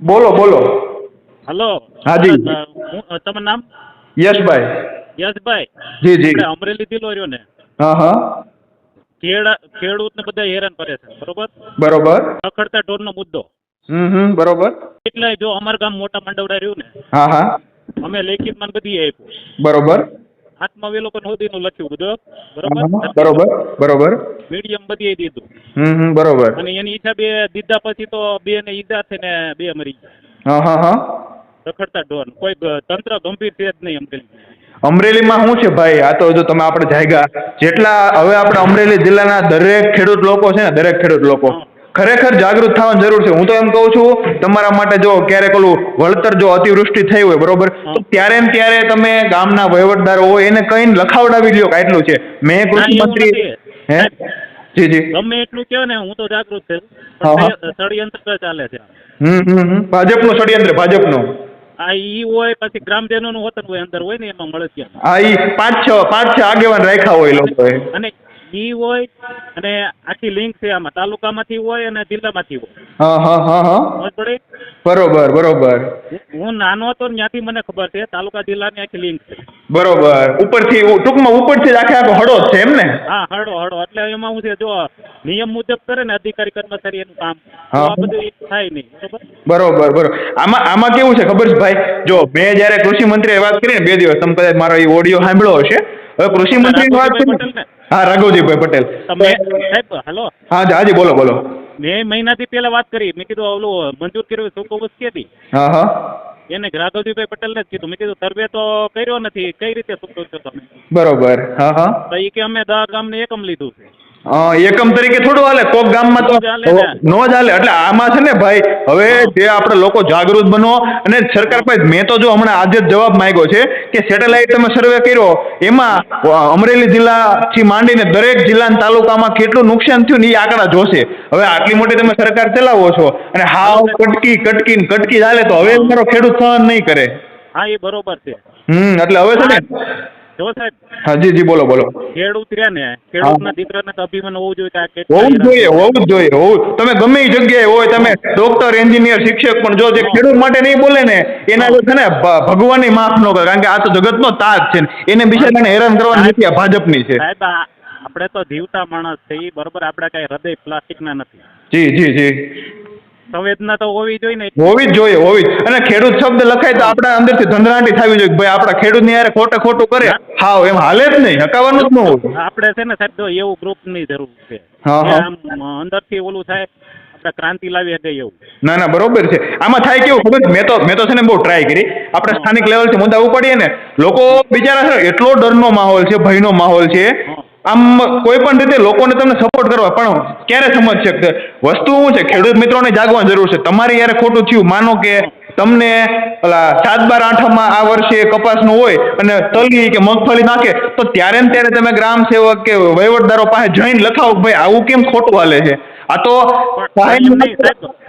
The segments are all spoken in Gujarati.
બોલો બોલો. હલો. હાજી. તમારું નામ? યશભાઈ. યશભાઈ. જી જી. અમરેલી જિલ્લો રહ્યો ને. હા હા. ખેડા ખેડૂતને બધા હેરાન કરે છે બરોબર? બરોબર. રખડતા ઢોરનો મુદ્દો. હમ બરોબર. એટલે જો અમાર ગામ મોટા મંડવડા રહ્યું ને હા હા. અમે લેખિતમાં બધી આપ્યું. બરોબર. લોકો નોંધીનું લખ્યું બધું બરોબર? બરોબર બરોબર. મીડિયમ બધી દીધું. હમ હમ બરોબર. અને એની હિસાબે દીધા પછી તો બે ને ઈજા થઈને બે મરી ગયા. હા હા હા. રખડતા ઢોર કોઈ તંત્ર ગંભીર છે જ નહીં અમરેલી. અમરેલીમાં શું છે ભાઈ? આ તો જો તમે આપણે જાયગા. જેટલા હવે આપણે અમરેલી જિલ્લાના દરેક ખેડૂત લોકો છે ને દરેક ખેડૂત લોકો. ખરેખર જાગૃત થવાની જરૂર છે. હું તો એમ કહું છું તમારા માટે જો ક્યારેક ઓલું વળતર જો અતિવૃષ્ટિ થઈ હોય બરોબર? તો ત્યારે ને ત્યારે તમે ગામના વહીવટદારો હોય એને કહીને લખાવડાવી લ્યો કેટલું છે. મેં કૃષિ મંત્રી હે? જી જી. ગમે એટલું કહો ને હું તો જાગૃત છું. ષડયંત્ર ચાલે છે. હમ હમ હમ. ભાજપનું ષડયંત્ર ભાજપનું. આ ઈ હોય પછી ગ્રામજનોનું વતન હોય અંદર હોય ને એમાં મળે ત્યાં આ ઈ પાંચ છ પાંચ છ આગેવાન રાખ્યા હોય લોકોએ. અને ઈ હોય અને આખી લિંક છે આમાં તાલુકામાંથી હોય અને જિલ્લામાંથી હોય. હા હા હા હા. પડી? બરોબર બરોબર. હું- નાનો હતો ત્યાંથી મને ખબર છે તાલુકા જિલ્લાની આખી લિંક છે. બરોબર. ઉપરથી ટૂંકમાં ઉપરથી આખે આખો હળો છે એમ ને? હા હળો હળો. એટલે એમાં હું છે જો નિયમ મુજબ કરે ને અધિકારી કર્મચારી એનું કામ. આ બધું થાય નહીં. બરોબર? બરોબર આમાં આમાં કેવું છે ખબર છે ભાઈ? જો મેં જ્યારે કૃષિ મંત્રીએ વાત કરી ને બે દિવસ તમે કદાચ મારો એ ઓડિયો સાંભળ્યો હશે. હવે કૃષિ મંત્રીની વાત કરી? હા રાઘવજીભાઈ પટેલ. તમે સાહેબ હલો. હા હાજી બોલો બોલો. મેં મહિનાથી પહેલા વાત કરી. મેં કીધું ઓલું મંજૂર કર્યું સુકો વસ્તી હતી હા હા. એને રાઘવજીભાઈ પટેલને જ કીધું. મેં કીધું સર્વે તો કર્યો નથી. કઈ રીતે ચૂકવો છો તમે? બરોબર. હા હા. તો એ કે અમે દહ ગામને એકમ લીધું છે. એકમ તરીકે થોડું હાલે કોક ગામમાં તો નો. જ હાલે. એટલે આમાં છે ને ભાઈ હવે જે આપણે લોકો જાગૃત બનો અને સરકાર પાસે મેં તો જો હમણાં આજે જ જવાબ માંગ્યો છે કે સેટેલાઇટ તમે સર્વે કર્યો એમાં અમરેલી અમરેલી જિલ્લાથી માંડીને દરેક જિલ્લાના તાલુકામાં કેટલું નુકસાન થયું ને એ આંકડા જોશે. હવે આટલી મોટી તમે સરકાર ચલાવો છો અને હાવ કટકી કટકી કટકી ચાલે તો હવે મારો ખેડૂત સહન નહીં કરે. હા એ બરોબર છે. હમ એટલે હવે છે ને જો સાહેબ હા જી જી બોલો બોલો. ખેડૂત રહ્યા ને ખેડૂતના દીકરાને તો અભિમાન હોવું જોઈએ કે આ કે હોવું જોઈએ હોવું જોઈએ હોવું તમે ગમે એ જગ્યાએ હોય તમે ડોક્ટર એન્જિનિયર શિક્ષક પણ જો જે ખેડૂત માટે નહીં બોલે ને એના છે ને ભગવાનની માફ ન કરે કારણ કે આ તો જગતનો તાજ છે એને બિચારાને હેરાન કરવાની નથી આ ભાજપની છે. સાહેબ આપણે તો જીવતા માણસ છે એ બરોબર આપણે કઈ હૃદય પ્લાસ્ટિકના નથી. જી જી જી. સંવેદના તો હોવી જોઈએ ને. હોવી જ જોઈએ હોવી અને ખેડૂત શબ્દ લખાય તો આપણા અંદરથી ધંધરાટી થવી જોઈએ ભાઈ આપણા ખેડૂતની યારે ખોટે ખોટું કરે. હાવ એમ હાલે જ નહીં હકાવાનું જ ન હોય. આપણે છે ને સાહેબ એવું ગ્રુપની જરૂર છે. અંદરથી અંદરથી ઓલું થાય આપણે ક્રાંતિ લાવી શકે એવું. ના ના બરોબર છે. આમાં થાય કેવું ખબર મેં તો મેં તો છે ને બહુ ટ્રાય કરી. આપણે સ્થાનિક લેવલથી મુદ્દા ઉપાડીએ ને લોકો બિચારા છે એટલો એટલો ડરનો માહોલ છે ભયનો માહોલ છે આમ કોઈ પણ રીતે લોકોને તમને સપોર્ટ કરવા, પણ ક્યારે સમજશે કે વસ્તુ શું છે? ખેડૂત મિત્રોને જાગવાની જરૂર છે. તમારે યારે ખોટું થયું, માનો કે તમને પેલા સાત બાર આઠમમાં આ વર્ષે કપાસનું હોય અને તલી કે મગફળી નાખે, તો ત્યારે ને ત્યારે તમે ગ્રામ સેવક કે વહીવટદારો પાસે જઈને લખાવો ભાઈ આવું કેમ ખોટું હાલે છે? આ તો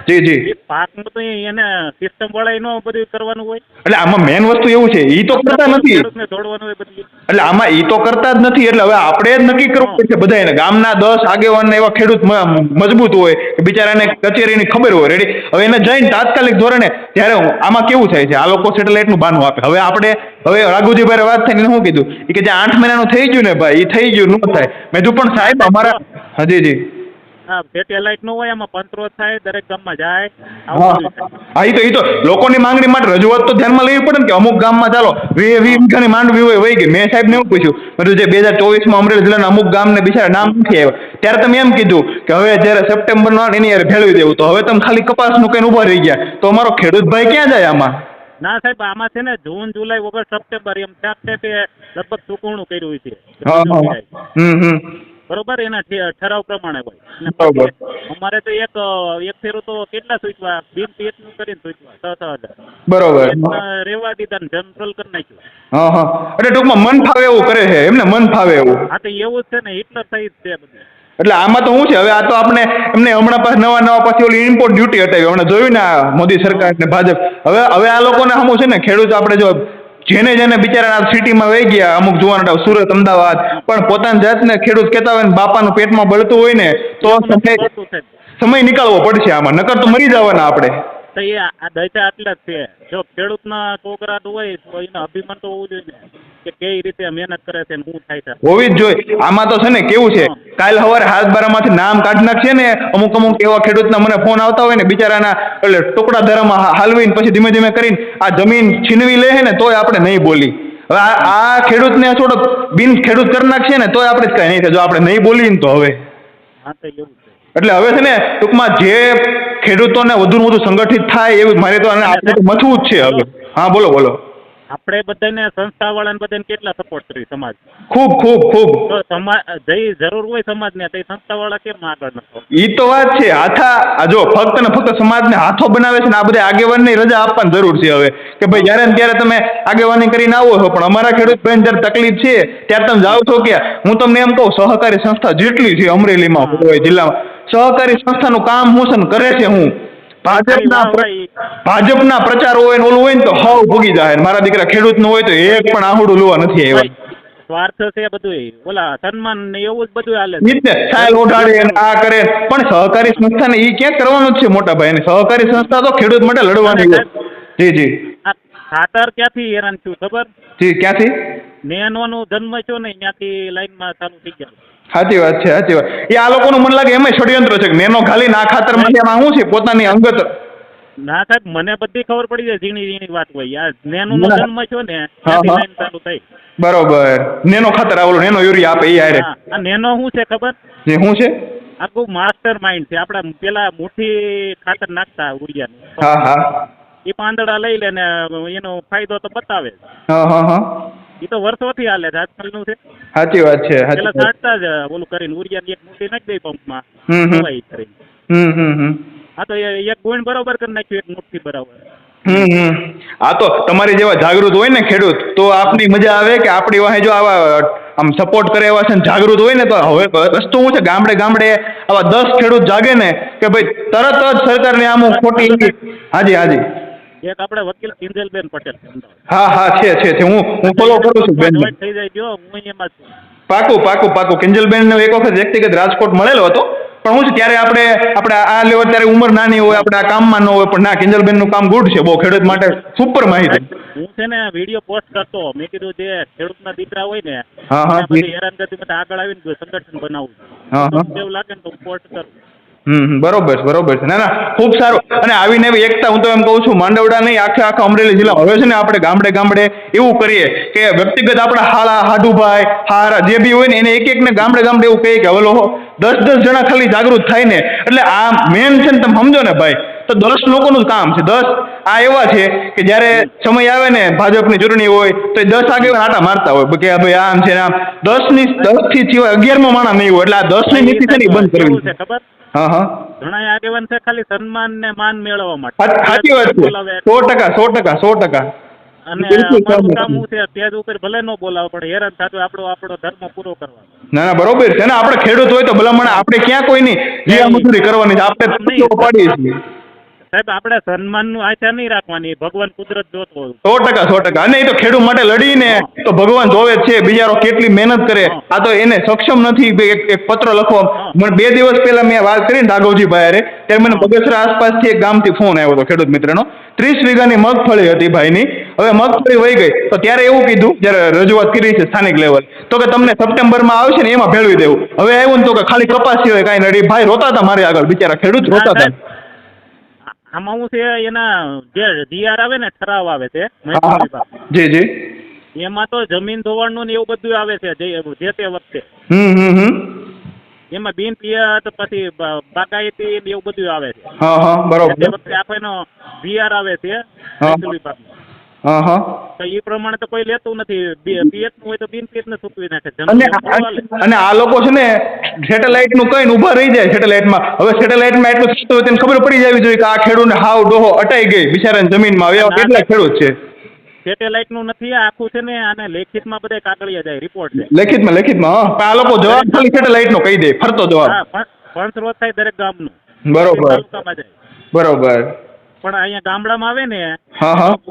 જી જી. પાકનું તો એને સિસ્ટમ વાળા એનો બધું કરવાનું હોય. એટલે આમાં મેન વસ્તુ એવું છે ઈ તો કરતા નથી. દોડવાનું હોય બધું. એટલે આમાં ઈ તો કરતા જ નથી એટલે હવે આપણે જ નક્કી કરવું પડશે બધાને ગામના દસ આગેવાન એવા ખેડૂત મજબૂત હોય કે બિચારાને કચેરીની ખબર હોય રેડી હવે એને જઈને તાત્કાલિક ધોરણે ત્યારે હું- આમાં કેવું થાય છે? આ લોકો સેટેલાઇટનું બાનું આપે. હવે આપણે હવે રાઘુજીભાઈ વાત થઈને શું કીધું? કે જે આઠ મહિનાનું થઈ ગયું ને ભાઈ એ થઈ ગયું ન થાય. મેં પણ સાહેબ અમારા હાજી જી. હા સેટેલાઇટ નો હોય એમાં પંત્રો થાય દરેક ગામમાં જાય. હા. થાય. ઈ તો એ તો લોકોની માંગણી માટે રજૂઆત તો ધ્યાનમાં લેવી પડે ને કે અમુક ગામમાં ચાલો વીસ વીઘાની માંડવી હોય વહી ગઈ. મેં સાહેબને એવું પૂછ્યું બધું જે બે હજાર ચોવીસમાં અમરેલી જિલ્લાના અમુક ગામને બિચારા નામ નથી આવ્યા. ત્યારે તમે એમ કીધું કે હવે જ્યારે સપ્ટેમ્બર નો એની યાર ભેળવી દેવું. તો હવે તમે ખાલી કપાસનું કઈ ઊભા રહી ગયા. તો અમારો ખેડૂત ભાઈ ક્યાં જાય આમાં? ના સાહેબ આમાં છે ને જૂન જુલાઈ ઓગસ્ટ સપ્ટેમ્બર એમ છે લગભગ ચૂકવણું કર્યું છે. બરોબર એના ઠરાવ પ્રમાણે હોય. અમારે તો એક એક ફેરો તો કેટલા સૂચવા? બિનનું કરીને સૂચવા છ છ હજાર. બરોબર. રેવા દીધા જનરલ કરી નાખ્યું. હા હા. એટલે ટૂંકમાં મન ફાવે એવું કરે છે એમને મન ફાવે એવું. આ તો એવું જ છે ને હિટલર સહિત છે બધું. એટલે આમાં તો શું છે હવે આ તો આપણે એમને હમણાં પાસે નવા નવા પાછી ઓલી ઇમ્પોર્ટ ડ્યુટી હટાવી હમણાં જોયું ને મોદી સરકાર ને ભાજપ. હવે હવે આ લોકોને હમું છે ને ખેડૂત આપણે જો જેને જેને બિચારા સિટીમાં વહી ગયા અમુક જોવાના સુરત અમદાવાદ પણ પોતાની જાતને ખેડૂત કહેતા હોય ને બાપાનું પેટમાં બળતું હોય ને તો સમય નીકાળવો પડશે આમાં નકર તો મરી જવાના આપણે. તો એ આ દશા આટલા જ છે. જો ખેડૂતના છોકરા હોય તો એને અભિમાન તો હોવું જોઈએ કે કેવી રીતે મહેનત કરે છે શું થાય છે. હોવી જ જોઈએ. આમાં તો છે ને કેવું છે? કાલ સવારે હાથ બારામાંથી નામ કાઢી નાખશે ને અમુક અમુક એવા ખેડૂતના મને ફોન આવતા હોય ને બિચારાના એટલે ટુકડા ધરામાં હાલવીને પછી ધીમે ધીમે કરીને આ જમીન છીનવી લે છે ને તોય આપણે નહીં બોલી. હવે આ ખેડૂતને થોડોક બિન ખેડૂત કરી નાખશે ને તોય આપણે જ કઈ નહીં થાય. જો આપણે નહીં બોલીએ ને તો હવે. હા તો એવું એટલે હવે છે ને ટૂંકમાં જે ખેડૂતોને વધુ ને વધુ સંગઠિત થાય એવું મારે તો આપણે મથવું જ છે હવે. હા બોલો બોલો. આપણે બધાને સંસ્થા વાળાને બધાને કેટલા સપોર્ટ કરી સમાજ? ખૂબ ખૂબ ખૂબ. તો સમાજ જઈ જરૂર હોય સમાજને તો સંસ્થા વાળા કેમ આગળ નતો ઈ તો વાત છે. હાથા આ જો ફક્ત ને ફક્ત સમાજને હાથો બનાવે છે ને આ બધા આગેવાનની રજા આપવાની જરૂર છે હવે. કે ભાઈ જ્યારે ને ત્યારે તમે આગેવાની કરીને આવો છો પણ અમારા ખેડૂત ભાઈને જ્યારે તકલીફ છે ત્યારે તમે જાઓ છો કે હું તમને એમ કહું સહકારી સંસ્થા જેટલી છે અમરેલીમાં હોય જિલ્લામાં સહકારી સંસ્થાનું કામ હું છે કરે છે હું. ભાજપના ભાજપના પ્રચાર હોય ને ઓલું હોય ને તો હવ ભૂગી જાય મારા દીકરા ખેડૂતનું હોય તો એક પણ આહુડું લોવા નથી આવ્યા. સ્વાર્થ છે બધું ઓલા સન્માન ને એવું જ બધું હાલે છે. સાયલ ઓઢાડે અને આ કરે. પણ સહકારી સંસ્થાને ઈ ક્યાં કરવાનું છે મોટા ભાઈ? ને સહકારી સંસ્થા તો ખેડૂત માટે લડવાની છે. જી જી. ખાતર ક્યાંથી હેરાન થયું ખબર? જી ક્યાંથી? નેનોનું જન્મ છો ને ત્યાંથી લાઈનમાં ચાલુ થઈ ગયા. સાચી વાત છે સાચી વાત. એ આ લોકોનું મને લાગે એમાં ષડયંત્ર છે મેનો ખાલી ના ખાતર એમાં શું છે? પોતાની અંગત. ના સાહેબ મને બધી ખબર પડી જાય ઝીણી ઝીણી વાત હોય. આ નેનો નો. જન્મ થયો ને. લાઈન ચાલુ થઈ. બરોબર. નેનો ખાતર આ નેનો યુરિયા આપે એ આરે આ નેનો શું છે ખબર? જે શું છે? આખું માસ્ટર માઇન્ડ છે. આપડા પેલા મોટી ખાતર નાખતા યુરિયા હા હા. એ પાંદડા લઈ લે ને એનો ફાયદો તો બતાવે હા હા હા. એ તો વર્ષોથી હાલે છે. આજકાલનું છે. સાચી વાત છે પેલા વાત. જ ઓલું કરીને ઉરિયાની એક મુઠ્ઠી નાખી દઈ પંપમાં. દવાઈ કરીને. હમ હમ હા તો એક ગુણ બરોબર કરી નાખ્યું એક મુઠ્ઠી બરાબર. હમ આ તો તમારી જેવા જાગૃત હોય ને ખેડૂત તો આપની મજા આવે કે આપણી વાહે જો આવા આમ સપોર્ટ કરે એવા છે ને જાગૃત હોય ને તો હવે વસ્તુ શું છે? ગામડે ગામડે આવા દસ ખેડૂત જાગે ને કે ભાઈ તરત જ સરકારને આમ ખોટી હાજી હાજી. એક આપણે વકીલ કિંજલબેન પટેલ હા હા છે છે છે. હું હું ફોલો કરું છું બેન. થઈ જાય ગયો હું એમાં છું. પાકું પાકું પાકું. કિંજલબેન એક વખત વ્યક્તિગત રાજકોટ મળેલો હતો. પણ હું ત્યારે આપણે આપણે આ લેવલ ત્યારે ઉંમર નાની હોય આપણે આ કામમાં ન હોય પણ ના કિંજલબેનનું કામ ગુડ છે બહુ ખેડૂત માટે સુપર માહિતી. હું છે ને વીડિયો પોસ્ટ કરતો મેં કીધું જે ખેડૂતના દીકરા હોય ને હા, હા. બધી હેરાનગતિમાં આગળ આવીને સંગઠન બનાવું. હા, હા. એવું લાગે ને તો પોસ્ટ કરું. હમ બરોબર છે બરોબર છે. ના ના, ખૂબ સારું. અને આવીને એવી એકતા, હું તો એમ કહું છું, માંડવડા નહીં, આખે આખા અમરેલી જિલ્લા. હવે છે ને આપણે ગામડે ગામડે એવું કરીએ કે વ્યક્તિગત આપણા હાલા હાડુભાઈ, હારા, જે બી હોય ને, એને એક એકને ગામડે ગામડે એવું કહીએ કે, હવે લોકો દસ દસ જણા ખાલી જાગૃત થાય ને. એટલે આ મેન છે ને, તમે સમજો ને ભાઈ, તો દસ લોકોનું કામ છે. દસ, આ એવા છે કે જ્યારે સમય આવે ને, ભાજપની ચૂંટણી હોય, તો એ દસ આગેવાન આટા મારતા હોય. કે ભાઈ આમ છે ને આમ. દસની, દસથી સિવાય અગિયારમાં માણસ નહીં હોય. એટલે આ દસની નીતિ છે ને બંધ કરવી. છે ખબર? હા હા. ઘણા આગેવાન છે ખાલી સન્માન ને માન મેળવવા માટે. સાચી વાત છે. સો ટકા સો ટકા સો ટકા. અને અમારું કામ છું. છે સ્ટેજ ઉપર ભલે ન બોલાવે પણ હેરાન થતું આપણો આપણો ધર્મ પૂરો કરવાનો ના ના બરોબર છે ને આપણે ખેડૂત હોય તો ભલામણ આપણે ક્યાં કોઈ નહીં જીવા મજૂરી કરવાની આપણે પાડીએ છીએ. સાહેબ આપણે સન્માનનું આશા નહીં રાખવાની ભગવાન કુદરત જોતો સો ટકા સો ટકા. અને એ તો ખેડૂત માટે લડીને તો ભગવાન જોવે છે બિચારો કેટલી મહેનત કરે. આ તો એને સક્ષમ નથી એક એક પત્ર લખવા. મને બે દિવસ પહેલા મેં વાત કરી ને રાઘવજીભાઈ અરે ત્યારે મને બગસરા આસપાસથી એક ગામથી ફોન આવ્યો હતો ખેડૂત મિત્રનો. ત્રીસ વીઘાની મગફળી હતી ભાઈની. હવે મગફળી વહી ગઈ. તો ત્યારે એવું કીધું જ્યારે રજૂઆત કરી છે સ્થાનિક લેવલ તો કે તમને સપ્ટેમ્બરમાં આવશે ને એમાં ભેળવી દેવું. હવે આવ્યું ને તો કે ખાલી કપાસ સિવાય કાંઈ નડી ભાઈ રોતા હતા મારી આગળ બિચારા ખેડૂત રોતા હતા. આમાં હું છે એના જે ડીઆર આવે ને ઠરાવ આવે છે જી જી. એમાં તો જમીન ધોવાણનું ને એવું બધું આવે છે જે તે વખતે. એમાં બિન પિયત પછી બાગાયતી એવું બધું આવે છે. હા તે બરોબર. વખતે એનો જીઆર આવે છે હા. હા. હા તો એ પ્રમાણે તો કોઈ લેતું નથી. પિયતનું હોય તો બિન પિયત ને સૂકવી નાખે. અને જમીન હાલે. અને આ લોકો છે ને સેટેલાઇટનું કઈ ઊભા રહી જાય સેટેલાઇટમાં હવે સેટેલાઇટમાં એટલું થતું હોય તેને ખબર પડી જવી જોઈએ કે આ ખેડૂત હાવ ડોહો અટાઈ ગઈ બિચારાની જમીનમાં. એવા કેટલા ખેડૂત છે? સેટેલાઇટનું નથી આખું છે ને આને લેખિતમાં બધા કાગળિયા જાય રિપોર્ટ છે લેખિતમાં લેખિતમાં હા. પણ આ લોકો જવાબ ખાલી સેટેલાઇટ નો કહી દે ફરતો જવાબ. પણ સ્રોત થાય દરેક ગામનું. બરોબર. બરોબર. પણ અહીંયા ગામડામાં આવે ને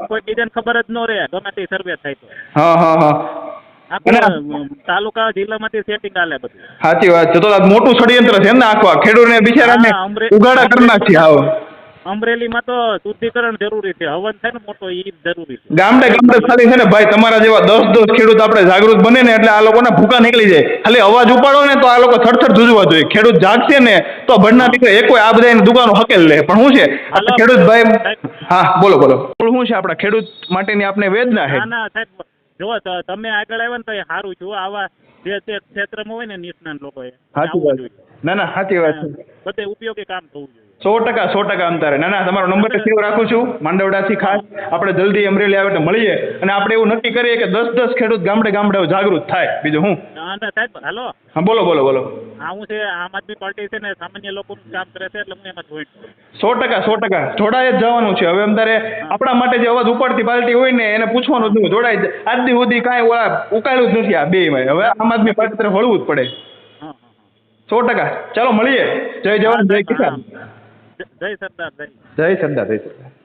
કોઈ બીજાને ખબર જ ન રહે ગમે તે સર્વે થાય તો. હા હા હા. તાલુકા જિલ્લામાંથી સેટિંગ આલે બધું. સાચી વાત છે. તો મોટું ષડયંત્ર છે ને આખો ખેડૂતને બિચારાને ઉગાડા કરી નાખી હાવ. અમરેલીમાં તો શુદ્ધિકરણ જરૂરી છે. હવન છે ને મોટો એ જરૂરી છે. ગામડે ગામડે ખાલી છે ને ભાઈ તમારા જેવા દસ દસ ખેડૂત આપણે જાગૃત બને ને એટલે આ લોકોના ભૂકા નીકળી જાય. ખાલી અવાજ ઉપાડો ને તો આ લોકો થરથર જુજવા જોઈએ. ખેડૂત જાગશે ને તો ભણના નીકળે. એક આ બધાની દુકાનો હકેલ લે. પણ શું છે? ખેડૂત ભાઈ હા બોલો બોલો. શું છે આપણા ખેડૂત માટેની આપણે વેદના છે? ના ના સાહેબ. જો તમે આગળ આવ્યા ને તો એ સારું છે આવા જે તે ક્ષેત્રમાં હોય ને નિષ્ણાંત લોકો એ સાચી વાત ના ના સાચી વાત છે. બધે ઉપયોગી કામ થવું જોઈએ. સો ટકા સો ટકા અંતરે. ના ના તમારો નંબર સેવ રાખું છું. માંડવડાથી ખાસ આપણે જલ્દી અમરેલી આવે મળીએ. અને આપણે એવું નક્કી કરીએ કે દસ દસ ખેડૂત ગામડે ગામડે જાગૃત થાય. બીજું હું? ના ના સાહેબ હાલો. હા બોલો બોલો બોલો. હા હું છે આમ આદમી પાર્ટી છે ને સામાન્ય લોકોનું કામ કરે છે એટલે હું એમાં જોઈન્ટ સો ટકા સો ટકા. જોડાય જ જવાનું છે. હવે અંતરે આપણા માટે જે અવાજ ઉપાડતી પાર્ટી હોય ને એને પૂછવાનું જ નહીં. જોડાય આજ સુધી કાંઈ ઉકાળ્યું જ નથી આ બે હવે આમ આદમી પાર્ટી તરફ વળવું જ પડે. સો ટકા. ચાલો મળીએ. જય જવાન જય કિસાન. જય જય સરદાર જય. જય સરદાર જય સરદાર.